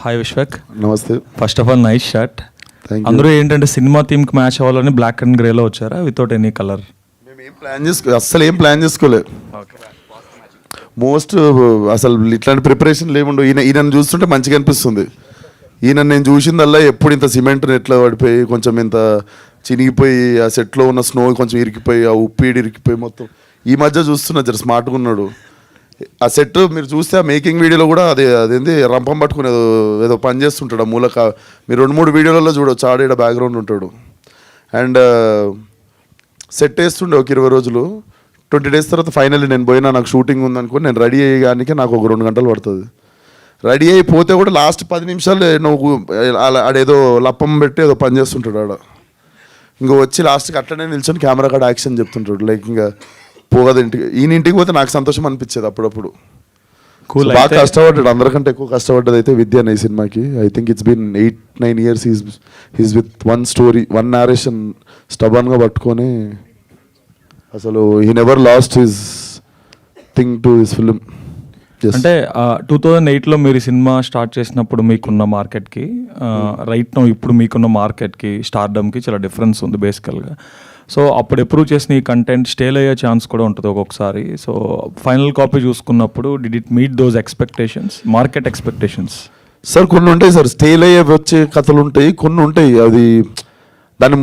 Hi Vishwak నమస్తే first of all nice shirt. అందరూ ఏంటంటే సినిమా థీమ్కి మ్యాచ్ అవ్వాలని బ్లాక్ అండ్ గ్రేలో వచ్చారా? వితౌట్ ఎనీ కలర్ మేము ఏం ప్లాన్ చేసుకో అస్సలు ఏం ప్లాన్ చేసుకోలే మోస్ట్ అసలు ఇట్లాంటి ప్రిపరేషన్ లేముండు ఈయన ఈయనను చూస్తుంటే మంచిగా అనిపిస్తుంది. ఈయన నేను చూసిందల్లా ఎప్పుడు ఇంత సిమెంట్ ఎట్లా పడిపోయి కొంచెం ఇంత చినిగిపోయి ఆ సెట్లో ఉన్న స్నో కొంచెం ఇరికిపోయి ఆ ఉప్పీడి ఇరికిపోయి మొత్తం. ఈ మధ్య చూస్తున్నా జర స్మార్ట్గా ఉన్నాడు. ఆ సెట్ మీరు చూస్తే ఆ మేకింగ్ వీడియోలో కూడా అది అదేంది రంపం పట్టుకుని ఏదో పని చేస్తుంటాడు ఆ మూలక. మీరు రెండు మూడు వీడియోలలో చూడవచ్చు ఆడేడ బ్యాక్గ్రౌండ్ ఉంటాడు. అండ్ సెట్ వేస్తుండే ఒక ఇరవై రోజులు. ట్వంటీ డేస్ తర్వాత ఫైనల్లీ నేను పోయినా నాకు షూటింగ్ ఉందనుకో నేను రెడీ అయ్యేగానికి నాకు ఒక రెండు గంటలు పడుతుంది. రెడీ అయిపోతే కూడా లాస్ట్ పది నిమిషాలు నువ్వు అలా ఆడేదో లప్పం పెట్టి ఏదో పని చేస్తుంటాడు ఆడ. ఇంకో వచ్చి లాస్ట్కి అట్లనే నిల్చొని కెమెరా కాడ యాక్షన్ చెప్తుంటాడు. లైక్ ఇంకా పోగదు ఇంటికి. ఈయన ఇంటికి పోతే నాకు సంతోషం అనిపించేది అప్పుడప్పుడు. బాగా కష్టపడ్డాడు. అందరికంటే ఎక్కువ కష్టపడ్డది అయితే విద్య అనే ఈ సినిమాకి. I think it's been eight nine years he's he's with one story one narration స్టబన్గా పట్టుకొని అసలు he never lost his thing to his film అంటే టూ థౌజండ్ ఎయిట్లో మీరు సినిమా స్టార్ట్ చేసినప్పుడు మీకున్న మార్కెట్కి రైట్ నో ఇప్పుడు మీకున్న మార్కెట్కి స్టార్డమ్కి చాలా డిఫరెన్స్ ఉంది బేసికల్గా సో అప్పుడు అప్రూవ్ చేసిన ఈ కంటెంట్ స్టేల్ అయ్యే ఛాన్స్ కూడా ఉంటుంది ఒక్కొక్కసారి. సో ఫైనల్ కాపీ చూసుకున్నప్పుడు did it meet those expectations market expectations sir కొన్ని ఉంటాయి సార్ స్టేల్ అయ్యే వచ్చే కథలు ఉంటాయి కొన్ని ఉంటాయి. అది దాని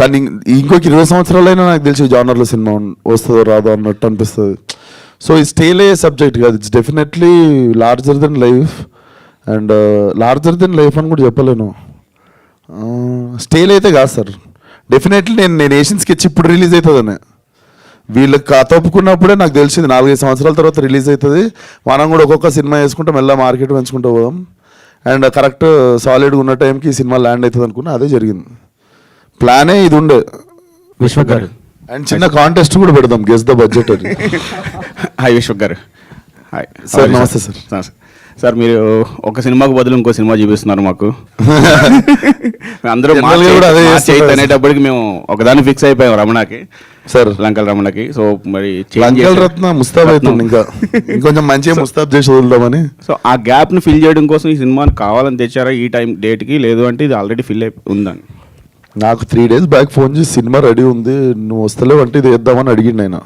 దాన్ని ఇంకొక ఇరవై సంవత్సరాలైనా నాకు తెలిసి జానర్లో సినిమా వస్తుందో రాదో అన్నట్టు అనిపిస్తుంది. సో ఈ స్టేల్ అయ్యే సబ్జెక్ట్ కాదు. It's definitely larger than life and larger than life అని కూడా చెప్పలేను. Uh, స్టేల్ అయితే కాదు సార్ డెఫినెట్లీ నేను నేను ఏషియన్ స్కెచ్ ఇప్పుడు రిలీజ్ అవుతుందనే వీళ్ళకి కథ ఒప్పుకున్నప్పుడే నాకు తెలిసింది నాలుగైదు సంవత్సరాల తర్వాత రిలీజ్ అవుతుంది మనం కూడా ఒక్కొక్క సినిమా వేసుకుంటే మెల్ల మార్కెట్ పెంచుకుంటూ పోదాం. అండ్ కరెక్ట్ సాలిడ్గా ఉన్న టైంకి ఈ సినిమా ల్యాండ్ అవుతుంది అనుకున్నా అదే జరిగింది. ప్లానే ఇది ఉండే. విశ్వక్ గారు. అండ్ చిన్న కాంటెస్ట్ కూడా పెడదాం గెస్ ద బడ్జెట్ అని. హాయ్ విశ్వక్ గారు. హాయ్ సార్, నమస్తే సార్. సార్ సార్ మీరు ఒక సినిమాకు బదులు ఇంకో సినిమా చూపిస్తున్నారు మాకు. అందరూ. అనేటప్పటికి మేము ఒకదాన్ని ఫిక్స్ అయిపోయాం రమణకి. సార్. లంకల్ రమణకి. సో మరి లంకల్ రత్న ముస్తాబ్ అవుతుంది ఇంకా. ఇంకొంచెం మంచిగా ముస్తాబ్ చేసి వదులుదామని. సో ఆ గ్యాప్ని ఫిల్ చేయడం కోసం ఈ సినిమాని కావాలని తెచ్చారా ఈ టైం డేట్కి? లేదు అంటే ఇది ఆల్రెడీ ఫిల్ అయి ఉందని. నాకు త్రీ డేస్ బ్యాక్ ఫోన్ చేసి సినిమా రెడీ ఉంది నువ్వు వస్తలేవు అంటే ఇది వేద్దామని అడిగిండు ఆయన.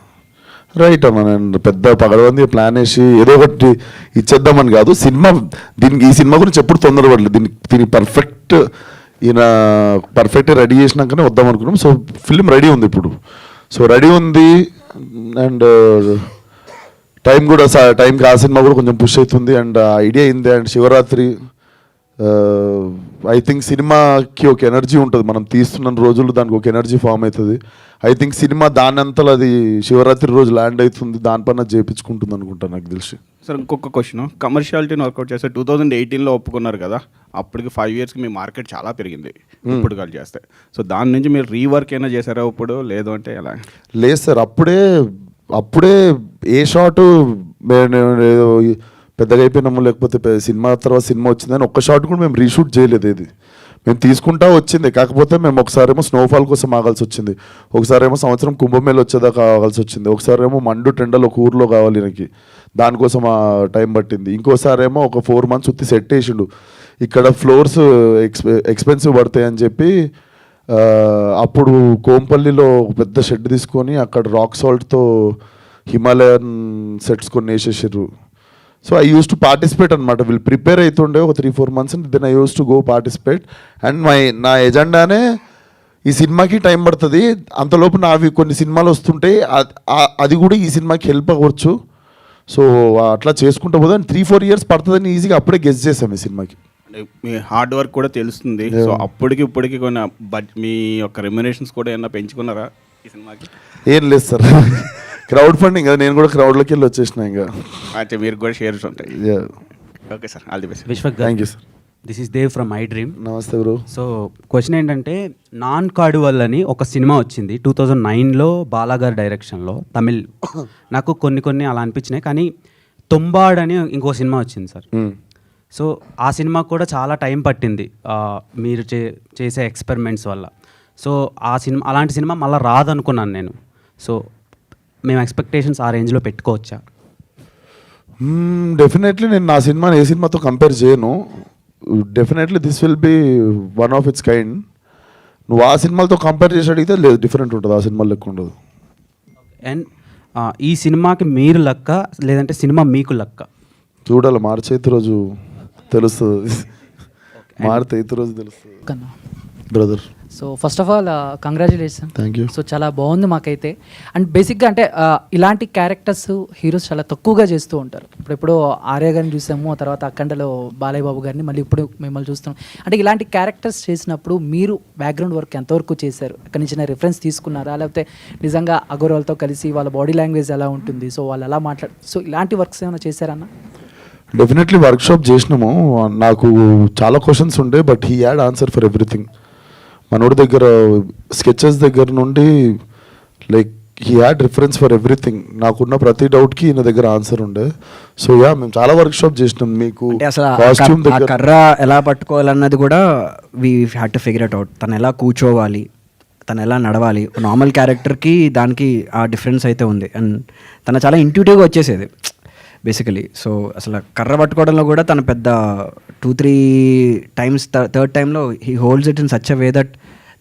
రైట్ అన్న నేను పెద్ద పగడబంది ప్లాన్ వేసి ఏదో ఒకటి ఇచ్చేద్దామని కాదు సినిమా దీనికి ఈ సినిమా గురించి ఎప్పుడు తొందరపడలేదు. దీనికి దీనికి పర్ఫెక్ట్ ఈయన పర్ఫెక్ట్ రెడీ చేసినాకనే వద్దాం అనుకున్నాం. సో ఫిల్మ్ రెడీ ఉంది ఇప్పుడు. సో రెడీ ఉంది అండ్ టైం కూడా టైంకి ఆ సినిమా కూడా కొంచెం పుష్ అవుతుంది. అండ్ ఐడియా అయింది అండ్ శివరాత్రి ఐ థింక్ సినిమాకి ఒక ఎనర్జీ ఉంటుంది. మనం తీస్తున్న రోజులు దానికి ఒక ఎనర్జీ ఫామ్ అవుతుంది. ఐ థింక్ సినిమా దాని అంతలో అది శివరాత్రి రోజు ల్యాండ్ అవుతుంది. దానిపైన చేపించుకుంటుంది అనుకుంటా నాకు తెలిసి. సార్ ఇంకొక క్వశ్చన్ కమర్షియాలిటీని వర్కౌట్ చేస్తే టూ థౌజండ్ ఎయిటీన్లో ఒప్పుకున్నారు కదా. అప్పటికి ఫైవ్ ఇయర్స్కి మీ మార్కెట్ చాలా పెరిగింది ఇప్పుడు కాల్ చేస్తే. సో దాని నుంచి మీరు రీవర్క్ అయినా చేశారా ఇప్పుడు? లేదు అంటే ఎలా? లేదు సార్ అప్పుడే అప్పుడే ఏ షాట్ పెద్దగా అయిపోయినాము లేకపోతే సినిమా తర్వాత సినిమా వచ్చిందని ఒక్క షాట్ కూడా మేము రీషూట్ చేయలేదు ఇది. మేము తీసుకుంటా వచ్చింది కాకపోతే మేము ఒకసారేమో స్నోఫాల్ కోసం ఆగాల్సి వచ్చింది. ఒకసారేమో సంవత్సరం కుంభమేళ వచ్చేదాకా ఆగాల్సి వచ్చింది. ఒకసారేమో మండు టెండలు ఒక ఊర్లో కావాలి నాకు దానికోసం ఆ టైం పట్టింది. ఇంకోసారేమో ఒక ఫోర్ మంత్స్ ఉత్తి సెట్ వేసిండు. ఇక్కడ ఫ్లోర్స్ ఎక్స్పె ఎక్స్పెన్సివ్ పడతాయి అని చెప్పి అప్పుడు కోంపల్లిలో పెద్ద షెడ్ తీసుకొని అక్కడ రాక్ సాల్ట్తో హిమాలయన్ సెట్స్ కొన్ని వేసేసారు so I used to participate అనమాట వీళ్ళు ప్రిపేర్ అవుతుండే ఒక three four months then I used to go participate and my నా ఎజెండానే ఈ సినిమాకి టైం పడుతుంది. అంతలోపు నావి కొన్ని సినిమాలు వస్తుంటే అ- ఆ- అది కూడా ఈ సినిమాకి హెల్ప్ అవ్వచ్చు. సో అట్లా చేసుకుంటూ పోదాం. త్రీ ఫోర్ ఇయర్స్ పడుతుందని ఈజీగా అప్పుడే గెస్ చేసాం ఈ సినిమాకి. అంటే మీ హార్డ్ వర్క్ కూడా తెలుస్తుంది. సో అప్పటికి ఇప్పటికి కొన్ని బడ్ మీ యొక్క రెమ్యునేషన్స్ కూడా ఏమన్నా పెంచుకున్నారా ఈ సినిమాకి? ఏం లేదు సార్. క్రౌడ్ ఫండింగ్ కదా నేను కూడా క్రౌడ్లోకి వెళ్ళి వచ్చేసిన ఇంకా. అంటే మీరు కూడా షేర్స్ ఉంటాయి. Okay sir all the best Vishwak thank you sir this is Dev from I dream నమస్తే బ్రో సో క్వశ్చన్ ఏంటంటే నాన్ కాడువల్ అని ఒక సినిమా వచ్చింది టూ థౌజండ్ నైన్లో బాలాగారి డైరెక్షన్లో తమిళ్ నాకు కొన్ని కొన్ని అలా అనిపించినాయి కానీ తొంబాడ్ అని ఇంకో సినిమా వచ్చింది సార్ సో ఆ సినిమా కూడా చాలా టైం పట్టింది ఆ, మీరు చే చేసే ఎక్స్పెరిమెంట్స్ వల్ల. సో ఆ సినిమా అలాంటి సినిమా మళ్ళీ రాదనుకున్నాను నేను. సో మేము ఎక్స్పెక్టేషన్స్ ఆ రేంజ్లో పెట్టుకోవచ్చా? డెఫినెట్లీ నేను నా సినిమాని ఏ సినిమాతో కంపేర్ చేయను. Definitely this will be one of its kind నువ్వు ఆ సినిమాలతో కంపేర్ చేసి అడిగితే లేదు డిఫరెంట్ ఉంటుంది ఆ సినిమా లెక్క ఉండదు. అండ్ ఈ సినిమాకి మీరు లక్క లేదంటే సినిమా మీకు లక్క? చూడాలి మార్చి అయితే రోజు తెలుస్తుంది. మారితే అయితే రోజు తెలుస్తుంది. Brother so first of all congratulation thank you so చాలా బాగుంది మాకైతే. అండ్ బేసిక్గా అంటే ఆ, ఇలాంటి క్యారెక్టర్స్ హీరోస్ చాలా తక్కువగా చేస్తూ ఉంటారు. ఇప్పుడు ఇప్పుడు ఆర్య గారిని చూసాము ఆ తర్వాత అఖండలో బాలయ్య బాబు గారిని మళ్ళీ ఇప్పుడు మిమ్మల్ని చూస్తున్నాం. అంటే ఇలాంటి క్యారెక్టర్స్ చేసినప్పుడు మీరు బ్యాక్గ్రౌండ్ వర్క్ ఎంతవరకు చేశారు? అక్కడి నుంచి రిఫరెన్స్ తీసుకున్నారా? లేకపోతే నిజంగా అగోరాల్తో కలిసి వాళ్ళ బాడీ లాంగ్వేజ్ ఎలా ఉంటుంది? సో వాళ్ళు ఎలా మాట్లాడు సో ఇలాంటి వర్క్స్ ఏమైనా చేశారన్నా డెఫినెట్లీ వర్క్షాప్ చేసినాము. నాకు చాలా క్వశ్చన్స్ ఉండే but he had answer for everything మనోడి దగ్గర స్కెచెస్ దగ్గర నుండి like he had reference for everything నాకున్న ప్రతి డౌట్కి ఈయన దగ్గర ఆన్సర్ ఉండే. సో యా మేము చాలా వర్క్షాప్ చేసినాం మీకు కాస్ట్యూమ్ దగ్గర. కర్ర ఎలా పట్టుకోవాలన్నది కూడా we had to figure it out తను ఎలా కూర్చోవాలి తను ఎలా నడవాలి. నార్మల్ క్యారెక్టర్కి దానికి ఆ డిఫరెన్స్ అయితే ఉంది. అండ్ తన చాలా ఇంట్యూటివ్గా వచ్చేసేది. బేసికలీ సో అసలు కర్ర పట్టుకోవడంలో కూడా తన పెద్ద టూ త్రీ టైమ్స్ థర్డ్ టైంలో he holds it in such a way that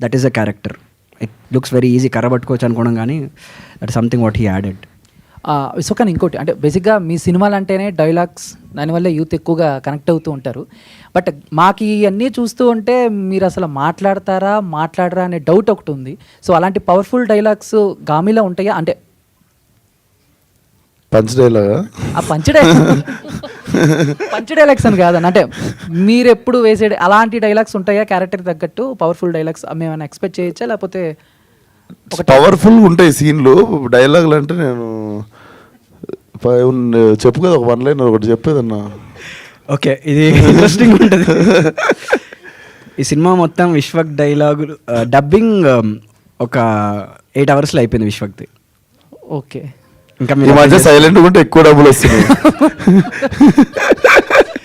that is a character it looks very easy కర్ర పట్టుకోవచ్చు అనుకోవడం కానీ that something what he added so కానీ ఇంకోటి అంటే బేసిక్గా మీ సినిమాలు అంటేనే డైలాగ్స్ దానివల్ల యూత్ ఎక్కువగా కనెక్ట్ అవుతూ ఉంటారు. బట్ మాకు ఇవన్నీ చూస్తూ ఉంటే మీరు అసలు మాట్లాడతారా మాట్లాడరా అనే డౌట్ ఒకటి ఉంది. సో అలాంటి పవర్ఫుల్ డైలాగ్స్ గామిలో ఉంటాయా? అంటే పంచ్ డైలాగా? ఆ పంచ డైలాగ్ పంచ డైలాగ్స్ అని కాదని అంటే మీరు ఎప్పుడు వేసే అలాంటి డైలాగ్స్ ఉంటాయా? క్యారెక్టర్ తగ్గట్టు పవర్ఫుల్ డైలాగ్స్ మేమైనా ఎక్స్పెక్ట్ చేయొచ్చా? లేకపోతే పవర్ఫుల్ ఉంటాయి సీన్లు. డైలాగులు అంటే నేను చెప్పు కదా ఒక వన్ లైన్ ఒకటి చెప్పేదన్నా ఓకే ఇది ఇంట్రెస్టింగ్ ఉంటుంది. ఈ సినిమా మొత్తం విశ్వక్ డైలాగులు డబ్బింగ్ ఒక ఎయిట్ అవర్స్లో అయిపోయింది విశ్వక్ది. ఓకే. ఇంకా ఈ మధ్య సైలెంట్ ఉంటే ఎక్కువ డబ్బులు వస్తున్నాయి.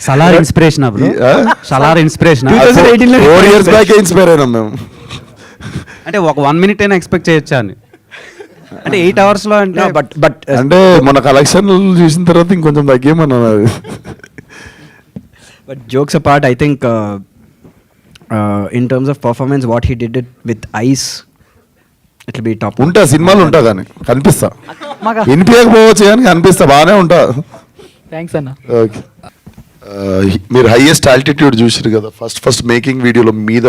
సలార్ ఇన్స్పిరేషన్? సలార్ ఇన్స్పిరేషన్. 2018 లో ఫోర్ ఇయర్స్ బ్యాక్ ఇన్స్పైర్ అయినాం మేము. అంటే ఒక వన్ మినిట్ అయినా ఎక్స్పెక్ట్ చేయొచ్చా అని. అంటే ఎయిట్ అవర్స్లో అంటే బట్ బట్ అంటే మన కలెక్షన్ చూసిన తర్వాత ఇంకొంచెం తగ్గేమన్నాను అది but jokes apart I think in terms of performance what he did it with eyes it be top ఉంటా సినిమాలు ఉంటా కానీ కనిపిస్తా. వినిపించకపోవచ్చు కానీ కనిపిస్తా బాగానే ఉంటా. థ్యాంక్స్ అన్న. ఓకే. మీరు హైయెస్ట్ ఆల్టిట్యూడ్ చూసారు కదా ఫస్ట్ ఫస్ట్ మేకింగ్ వీడియోలో మీద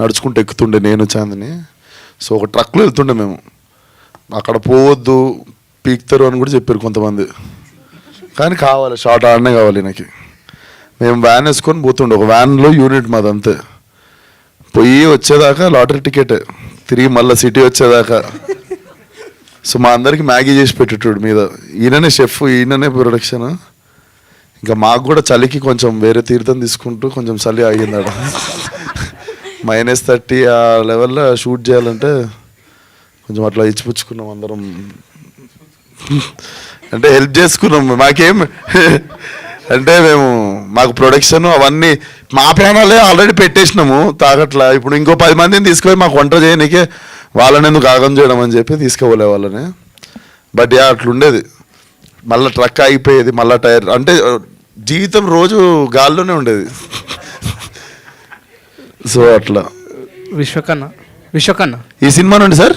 నడుచుకుంటూ ఎక్కుతుండే నేను చాందని. సో ఒక ట్రక్లో వెళ్తుండే మేము. అక్కడ పోవద్దు పీక్తారు అని కూడా చెప్పారు కొంతమంది. కానీ కావాలి షార్ట్ ఆడనే కావాలి నాకు మేము వ్యాన్ వేసుకొని పోతుండే ఒక వ్యాన్లో యూనిట్ మాది అంతే. పోయి వచ్చేదాకా లాటరీ టికెట్ తిరిగి మళ్ళీ సిటీ వచ్చేదాకా. సో మా అందరికి మ్యాగీ చేసి పెట్టేటోడు మీద. ఈయననే షెఫ్ ఈయననే ప్రొడక్షన్ ఇంకా మాకు కూడా చలికి కొంచెం వేరే తీర్థం తీసుకుంటూ కొంచెం చలి ఆగింది మైనస్ థర్టీ ఆ లెవెల్లో షూట్ చేయాలంటే కొంచెం అట్లా ఇచ్చిపుచ్చుకున్నాం అందరం. అంటే హెల్ప్ చేసుకున్నాం. మాకేం అంటే మేము మాకు ప్రొడక్షన్ అవన్నీ మా ప్రాణాలే ఆల్రెడీ పెట్టేసినాము తాగట్లా. ఇప్పుడు ఇంకో పది మందిని తీసుకుపోయి మాకు వంట చేయనికే వాళ్ళని ఎందుకు ఆగం చేయడం అని చెప్పి తీసుకోలే వాళ్ళని. బట్ యా అట్లుండేది. మళ్ళీ ట్రక్ ఆగిపోయేది మళ్ళీ టైర్. అంటే జీవితం రోజు గాల్లోనే ఉండేది. సో అట్లా. విశ్వకన్న విశ్వకన్న ఈ సినిమా నుండి సార్?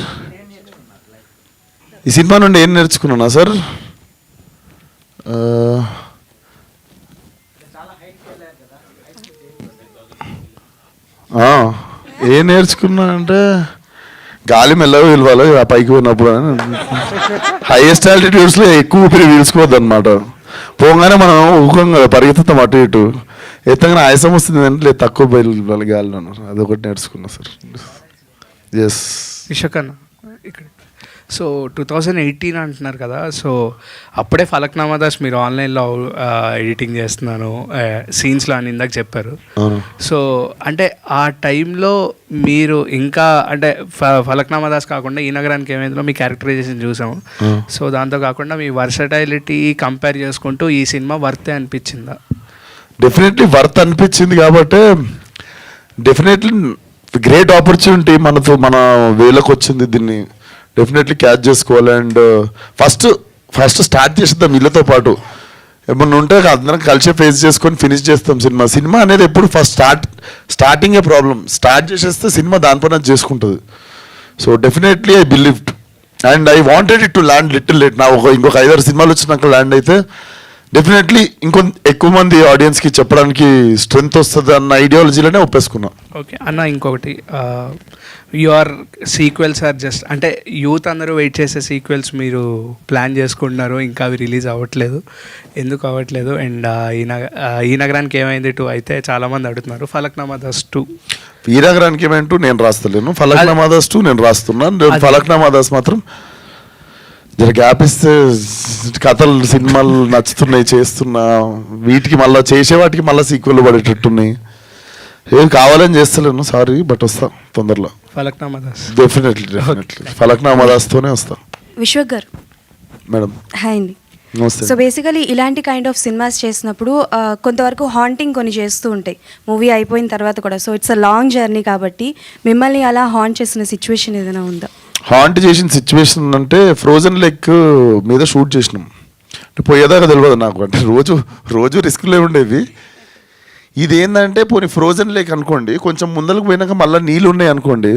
ఈ సినిమా నుండి ఏం నేర్చుకున్నానా సార్ ఆ, ఆ, ఏం నేర్చుకున్నా అంటే గాలి మెల్లగా పిలవాలి ఆ పైకి పోయినప్పుడు హైయెస్ట్ ఆల్టిట్యూడ్స్లో ఎక్కువ ఊపిరి పీల్చుకోవద్దు అనమాట పోగానే మనం ఊకం కదా పరిగెత్తుతాం అటు ఇటు. ఎత్తగానే ఆయాసం వస్తుంది అంటే లేదు తక్కువ బయలు గాలిలో అదొకటి నేర్చుకున్నా సార్. ఎస్ ఇక్కడ. సో టూ థౌజండ్ ఎయిటీన్ అంటున్నారు కదా సో అప్పుడే ఫలక్నామా దాస్ మీరు ఆన్లైన్లో ఎడిటింగ్ చేస్తున్నాను సీన్స్లో అని ఇందాక చెప్పారు. సో అంటే ఆ టైంలో మీరు ఇంకా అంటే ఫ ఫలక్నామా దాస్ కాకుండా ఈ నగరానికి ఏమైందో మీ క్యారెక్టరైజేషన్ చూసాము. సో దాంతో కాకుండా మీ వర్సటైలిటీ కంపేర్ చేసుకుంటూ ఈ సినిమా వర్తే అనిపించిందా? డెఫినెట్లీ వర్త్ అనిపించింది కాబట్టి డెఫినెట్లీ గ్రేట్ ఆపర్చునిటీ మనతో మన వేలకు వచ్చింది దీన్ని. డెఫినెట్లీ క్యాచ్ చేసుకోవాలి and uh, first first start చేసేద్దాం వీళ్ళతో పాటు. ఏమన్నా ఉంటే అందరం కలిసి ఫేస్ చేసుకొని ఫినిష్ చేస్తాం సినిమా. సినిమా అనేది ఎప్పుడు ఫస్ట్ స్టార్ట్ స్టార్టింగే ప్రాబ్లం స్టార్ట్ చేసేస్తే సినిమా దానిపైన అది చేసుకుంటుంది. So definitely I believe and I wanted it to land little late నా ఒక ఇంకొక ఐదారు సినిమాలు వచ్చినాక ల్యాండ్ అయితే డెఫినెట్లీ ఇంకొంత ఎక్కువ మంది ఆడియన్స్కి చెప్పడానికి స్ట్రెంగ్త్ వస్తుంది అన్న ఐడియాలజీలోనే ఒప్పేసుకున్నా. ఓకే అన్న ఇంకొకటి యువర్ సీక్వెల్స్ ఆర్ జస్ట్ అంటే యూత్ అందరూ వెయిట్ చేసే సీక్వెల్స్ మీరు ప్లాన్ చేసుకుంటున్నారు ఇంకా అవి రిలీజ్ అవ్వట్లేదు. ఎందుకు అవ్వట్లేదు? అండ్ ఈ ఈ నగరానికి ఏమైంది టూ అయితే చాలామంది అడుగుతున్నారు. ఫలక్నామా దస్ టూ వీరాగ్రానికి ఏమంటూ నేను రాస్తలేను. ఫలక్నామా దాస్ టూ నేను రాస్తున్నాను. ఫలక్నామా దాస్ మాత్రం జర గ్యాప్ ఇస్తే కథలు సినిమాలు నచ్చుతున్నాయి చేస్తున్నా. వీటికి మళ్ళీ చేసే వాటికి మళ్ళీ సీక్వెల్ పడేటట్టున్నాయి. ఏం కావాలని చేస్తలేను సారీ బట్ వస్తా తొందరలో. డెఫినెట్లీ డెఫినెట్లీ ఫలక్నామా దాస్తోనే వస్తా. విశ్వక్ గారు. మేడం. హాయ్ అండి. నమస్తే. సో బేసికలీ ఇలాంటి కైండ్ ఆఫ్ సినిమాస్ చేసినప్పుడు కొంతవరకు హాంటింగ్ కొన్ని చేస్తూ ఉంటాయి. మూవీ అయిపోయిన తర్వాత కూడా. So it's a long journey కాబట్టి మిమ్మల్ని అలా హాంట్ చేసిన సిచ్యువేషన్ ఏదైనా ఉందా? హాంట్ చేసిన సిచ్యువేషన్ అంటే ఫ్రోజన్ లెక్ మీద షూట్ చేసినాం. అంటే పోయేదాకా తెలియదు నాకు. అంటే రోజు రోజు రిస్క్లే ఉండేవి. ఇది ఏంటంటే పోనీ ఫ్రోజన్ లేక్ అనుకోండి కొంచెం ముందరకు పోయినాక మళ్ళీ నీళ్ళు ఉన్నాయి అనుకోండి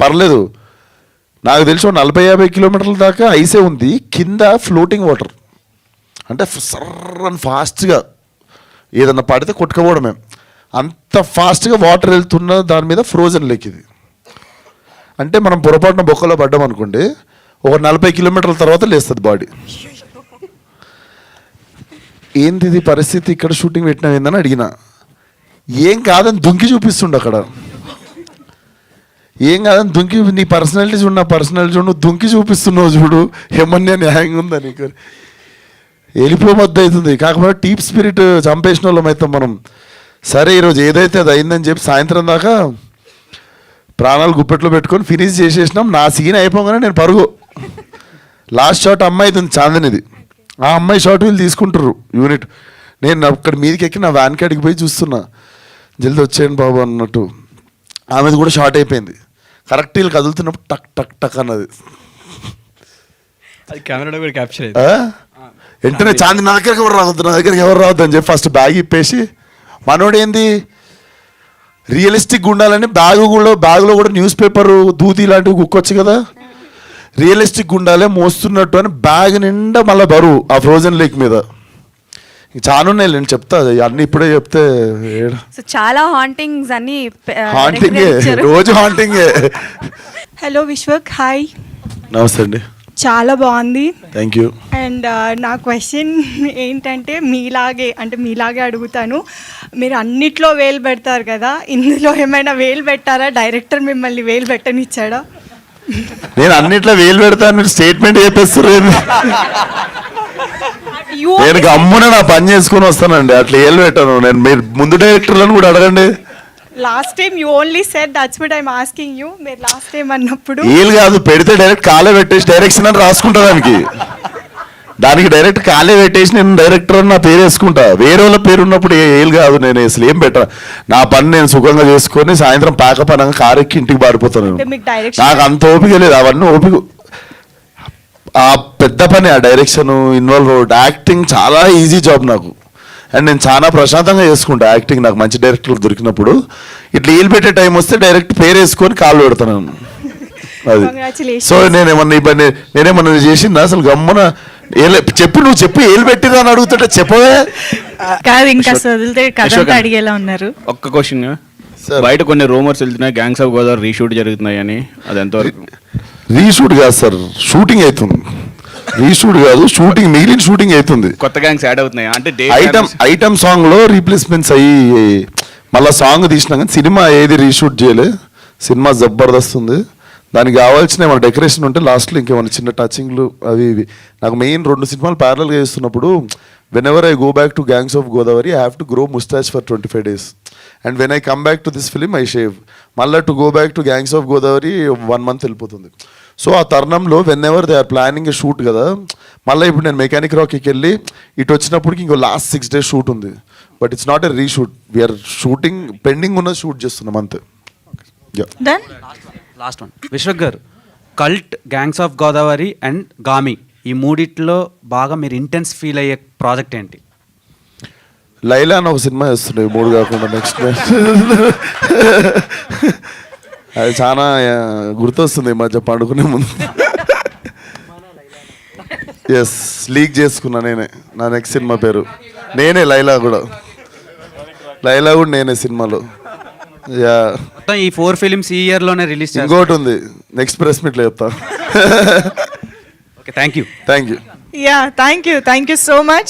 పర్లేదు. నాకు తెలిసి నలభై యాభై కిలోమీటర్ల దాకా ఐసే ఉంది కింద ఫ్లోటింగ్ వాటర్ అంటే సర్రన్ ఫాస్ట్గా ఏదన్నా పడితే కొట్టుకోవడమే అంత ఫాస్ట్గా వాటర్ వెళ్తున్న దాని మీద ఫ్రోజన్ లేక్ ఇది. అంటే మనం పొరపాటున బొక్కలో పడ్డాం అనుకోండి ఒక నలభై కిలోమీటర్ల తర్వాత లేస్తుంది బాడీ. ఏంది ఇది పరిస్థితి? ఇక్కడ షూటింగ్ పెట్టినా ఏందని అడిగిన. ఏం కాదని దుంకి చూపిస్తుండు అక్కడ. ఏం కాదని దుంకి నీ పర్సనాలిటీ చూడు నా పర్సనాలిటీ చూడు నువ్వు దుంకి చూపిస్తున్నావు చూడు ఏమన్నా న్యాయంగా ఉందా నీకు? వెళ్ళిపోమద్దు అవుతుంది కాకపోతే టీప్ స్పిరిట్ చంపేసిన వాళ్ళం అయితే మనం. సరే ఈరోజు ఏదైతే అది అయిందని చెప్పి సాయంత్రం దాకా ప్రాణాలు గుప్పెట్లో పెట్టుకొని ఫినిష్ చేసేసినాం. నా సీన్ అయిపోగానే నేను పరుగు. లాస్ట్ షాట్ అమ్మాయిది ఉంది చాందనిది. ఆ అమ్మాయి షాట్ వీళ్ళు తీసుకుంటారు యూనిట్ నేను అక్కడ మీదకి ఎక్కి నా వ్యాన్ కాడికి పోయి చూస్తున్నా. జల్ది వచ్చేయండి బాబు అన్నట్టు. ఆమెది కూడా షార్ట్ అయిపోయింది. కరెక్ట్ వీళ్ళు కదులుతున్నప్పుడు టక్ టక్ టక్ అన్నది. అది కెమెరాలో కూడా క్యాప్చర్? వెంటనే చాంది నా దగ్గరికి ఎవరు రావద్దు నా దగ్గరికి ఎవరు రావద్దు అని చెప్పి ఫస్ట్ బ్యాగ్ ఇప్పేసి మనోడు ఏంది? రియలిస్టిక్ ఉండాలని బ్యాగ్ కూడా బ్యాగ్లో కూడా న్యూస్ పేపర్ దూది ఇలాంటివి కుక్కొచ్చు కదా? రియలిస్టిక్ ఉండాలి మోస్తున్నట్టు అని బ్యాగ్ నిండా మళ్ళీ బరువు ఆ ఫ్రోజన్ లేక్ మీద. చాలా ఉన్నాయి నేను చెప్తా అన్ని ఇప్పుడే చెప్తే చాలా హాంటింగ్స్ అన్ని హాంటింగే రోజు హాంటింగే హలో విశ్వక్ హాయ్ నమస్తే అండి. చాలా బాగుంది. థ్యాంక్ యూ అండ్ నా క్వశ్చన్ ఏంటంటే మీలాగే అంటే మీలాగే అడుగుతాను. మీరు అన్నిట్లో వేలు పెడతారు కదా ఇందులో ఏమైనా వేలు పెట్టారా? డైరెక్టర్ మిమ్మల్ని వేలు పెట్టనిచ్చాడా? నేను అన్నిట్లో వేలు పెడతాను స్టేట్మెంట్ చెప్పేస్తారు నేను గమ్మున నా పని చేసుకుని వస్తానండి అట్లా ఏళ్ళు పెట్టాను. నేను మీరు ముందు డైరెక్టర్లను కూడా అడగండి. Last time you only set that's asking you మీరు లాస్ట్ టైం అన్నప్పుడు ఏలు కాదు పెడితే డైరెక్ట్ కాలే పెట్టేసి డైరెక్షన్ అని రాసుకుంటా దానికి. దానికి డైరెక్ట్ కాలే పెట్టేసి నేను డైరెక్టర్ అని నా పేరు వేసుకుంటా. వేరే వాళ్ళ పేరు ఉన్నప్పుడు ఏ- ఏలు కాదు నేను అసలు ఏం పెట్ట నా పని నేను సుఖంగా చేసుకొని సాయంత్రం పాక పనంగా కారు ఎక్కి ఇంటికి పారిపోతాను నాకు అంత ఓపిక లేదు అవన్నీ ఓపిక. ఆ పెద్ద పని ఆ డైరెక్షన్ ఇన్వాల్వ్ యాక్టింగ్ చాలా ఈజీ జాబ్ నాకు. అండ్ నేను చాలా ప్రశాంతంగా చేసుకుంటా. యాక్టింగ్ నాకు మంచి డైరెక్టర్లు దొరికినప్పుడు. ఇట్లా ఏలు పెట్టే టైం వస్తే డైరెక్ట్ పేరు వేసుకొని కాళ్ళు పెడతాను. అది. సో నేనేమన్నా ఇబ్బంది నేనేమన్నా చేసిందా? అసలు గమ్మున ఏలే చెప్పు నువ్వు చెప్పు ఏలు పెట్టిరా అని అడుగుతుంటే చెప్పవే. కాదు ఇంకా వదిలితే కథ. అడిగేలా ఉన్నారు. ఒక్క క్వశ్చన్. బయట కొన్ని రూమర్స్ వెళ్తున్నాయి గ్యాంగ్స్ ఆఫ్ గోదావరి రీషూట్ జరుగుతున్నాయని. అది ఎంతవరకు? రీషూట్ కాదు సార్ షూటింగ్ అవుతుంది. రీషూట్ కాదు షూటింగ్ మిగిలిన షూటింగ్ అవుతుంది కొత్త గ్యాంగ్స్ యాడ్ అవుతున్నాయి? అంటే ఐటమ్ ఐటమ్ సాంగ్లో రీప్లేస్మెంట్స్ అయ్యి మళ్ళా సాంగ్ తీసినా కానీ సినిమా ఏది రీషూట్ చేయలే. సినిమా జబర్దస్త్ ఉంది దానికి కావాల్సిన ఏమైనా డెకరేషన్ ఉంటే లాస్ట్లో ఇంకేమైనా చిన్న టచింగ్లు అవి ఇవి. నాకు మెయిన్ రెండు సినిమాలు ప్యారల్గా చేస్తున్నప్పుడు whenever I go back to gangs of Godavari I have to grow mustache for twenty five days and when I come back to this film I shave మళ్ళీ to go back to gangs of Godavari one month వెళ్ళిపోతుంది. So ఆ తరుణంలో whenever they are planning a shoot కదా మళ్ళీ ఇప్పుడు నేను mechanic రాక్కి వెళ్ళి ఇటు వచ్చినప్పటికి ఇంకో లాస్ట్ సిక్స్ డేస్ షూట్ ఉంది. But it's not a reshoot we're shooting pending ఉన్న షూట్ చేస్తున్నాం అంతే. Last one Vishwak garu cult gangs of Godavari and Gami ఈ మూడిట్లో బాగా మీరు ఇంటెన్స్ ఫీల్ అయ్యే ప్రాజెక్ట్ ఏంటి? లైలా అని ఒక సినిమా చేస్తుండే మూడు కాకుండా నెక్స్ట్ అది చాలా గుర్తొస్తుంది ఈ మధ్య పండుకునే ముందు. ఎస్ లీక్ చేసుకున్నా నేనే. నా నెక్స్ట్ సినిమా పేరు. నేనే లైలా కూడా. లైలా కూడా నేనే సినిమాలో. యా మొత్తం ఈ ఫోర్ ఫిలిమ్స్ ఈ ఇయర్లోనే రిలీజ్ చేస్తాం. ఇంకోటి ఉంది. నెక్స్ట్ ప్రెస్ మీట్లో చెప్తా. Okay thank you thank you yeah thank you thank you so much